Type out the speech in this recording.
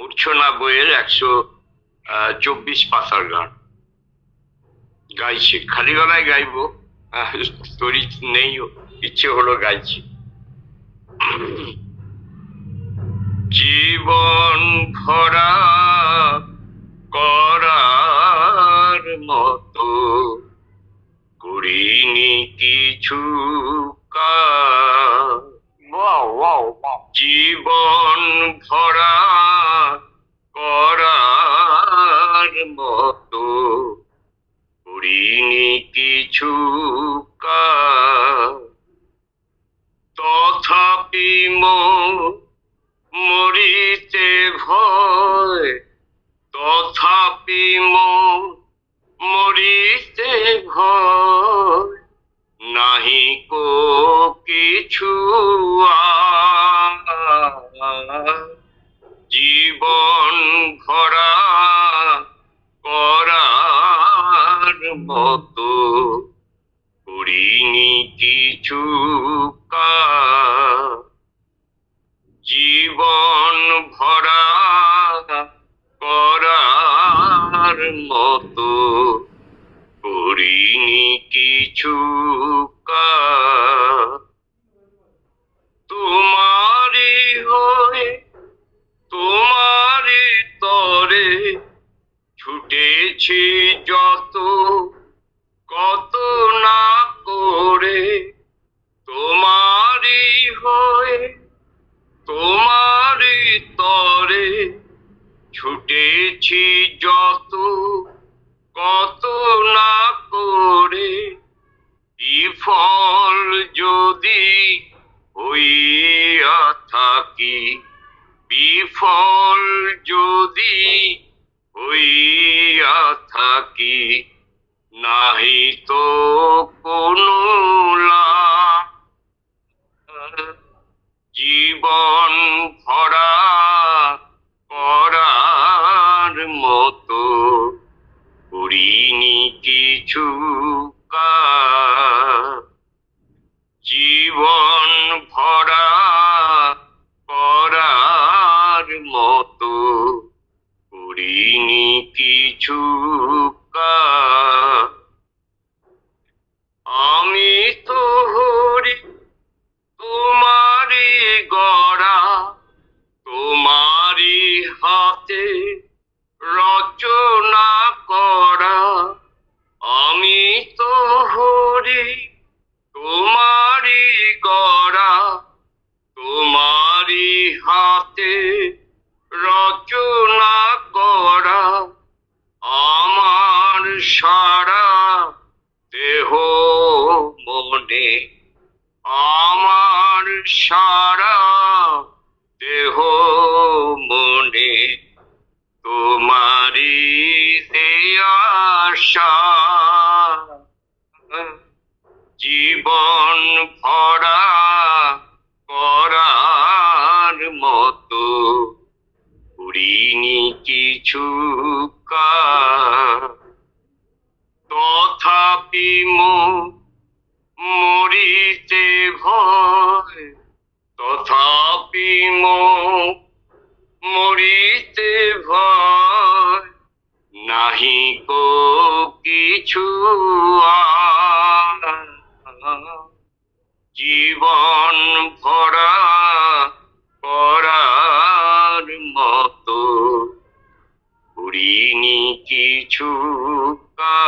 মূর্ছনা বইয়ের একশো চব্বিশ পাতার গান। গাইছি। খালি গলায় গাইবো। তরি নেই, ইচ্ছে হলো গাইছি। জীবন ভরা করার মতো করিনি কিছু কিছু তথাপি মরিতে ভয় তথাপি মরিতে ভয় নাহি কো কিছু আর। কিছু জীবন ভরা করার মতো করিনি কিছু কাজ। তোমারই হয়ে, তোমারই তরে ছুটেছি যত, কত না করে ছুটেছি যত, কত না করে। বিফল যদি হইয়া থাকি বিফল যদি হইয়া থাকি, নাহি তো কোনো জীবন ভরা কাজ। জীবন ভরা করার মতো করিনি কিছু। আমি তো হরি, তোমারই গড়া, তোমারই হাতে রচনা হাতে রচনা করা, আমার সারা দেহ মনে, আমার সারা দেহ মনে। তোমারই আশা, জীবন ভরা করার মতো করিনি কিছু। তথাপি মরিতে ভয় তথাপি মরিতে ভয় নাহি কো কিছু। জীবন ভরা করিনি কিছু কাজ।